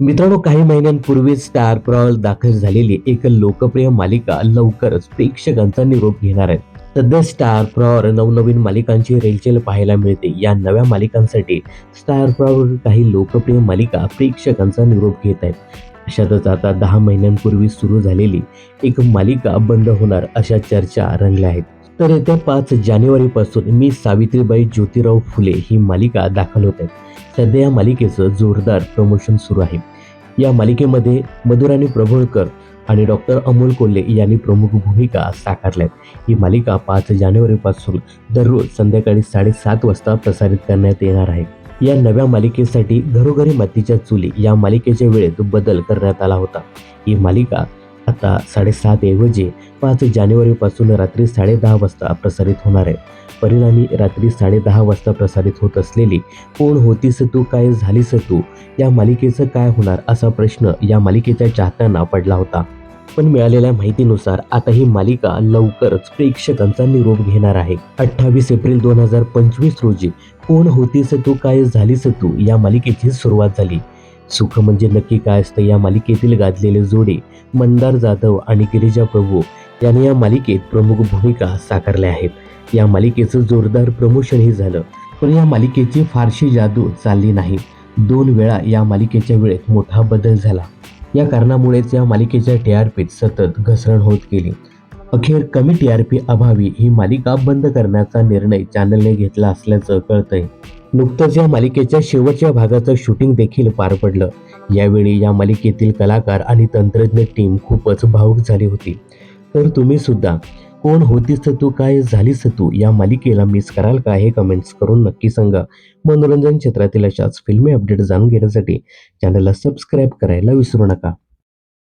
मित्रांनो काही महिन्यांपूर्वी स्टार प्रॉल दाखल झालेली एक लोकप्रिय मालिका लवकरच प्रेक्षकांचा निरोप घेणार आहे. सध्या स्टार प्रॉवर नवनवीन मालिकांची रेलचेल पाहायला मिळते. या नव्या मालिकांसाठी स्टार प्रॉवर काही लोकप्रिय मालिका प्रेक्षकांचा निरोप घेत आहेत. अशातच आता दहा महिन्यांपूर्वी सुरू झालेली एक मालिका बंद होणार अशा चर्चा रंगल्या आहेत. तर येत्या पाच जानेवारीपासून मी सावित्रीबाई ज्योतिराव फुले ही मालिका दाखल होत आहे सध्या या मालिकेचं जोरदार प्रमोशन सुरू आहे. या मालिकेमध्ये मधुराणी प्रभुळकर आणि डॉक्टर अमोल कोल्हे यांनी प्रमुख भूमिका साकारल्यात. ही मालिका पाच जानेवारीपासून दररोज संध्याकाळी साडेसात वाजता प्रसारित करण्यात येणार आहे. या नव्या मालिकेसाठी घरोघरी मातीच्या चुली या मालिकेच्या वेळेत बदल करण्यात आला होता. ही मालिका आता साडेसात ऐवजी पाच जानेवारीपासून रात्री साडेदहा वाजता प्रसारित होणार आहे. परिणामी रात्री साडेदहा वाजता प्रसारित होत असलेली कोण होतीस तू काय झालीस तू या मालिकेचं काय होणार असा प्रश्न या मालिकेच्या चाहत्यांना पडला होता. पण मिळालेल्या माहितीनुसार आता ही मालिका लवकरच प्रेक्षकांचा निरोप घेणार आहे. अठ्ठावीस एप्रिल दोन हजार पंचवीस रोजी कोण होतीस तू काय झालीस तू या मालिकेची सुरुवात झाली. सुख म्हणजे नक्की काय असतं? या मालिकेतील गाजलेले जोडे मंदार जाधव आणि गिरिजा प्रभू यांनी या मालिकेत प्रमुख भूमिका साकारल्या आहेत. या मालिकेचं जोरदार प्रमोशनही झालं. पण या मालिकेची फारशी जादू चालली नाही. दोन वेळा या मालिकेच्या वेळेत मोठा बदल झाला. या कारणामुळेच या मालिकेच्या टी आर पीत सतत घसरण होत गेली. अखेर कमी टी आर पी अभावी ही मालिका बंद करण्याचा निर्णय चॅनलने घेतला असल्याचं कळतंय. नुकतंच या मालिकेच्या शेवटच्या भागाचं शूटिंग देखील पार पडलं. यावेळी या मालिकेतील कलाकार आणि तंत्रज्ञ टीम खूपच भावुक झाली होती. तर तुम्ही सुद्धा कोण होतीस तू काय झालीस तू या मालिकेला मिस कराल का हे कमेंट्स करून नक्की सांगा. मनोरंजन क्षेत्रातील अशाच फिल्मी अपडेट जाणून घेण्यासाठी चॅनलला सबस्क्राईब करायला विसरू नका.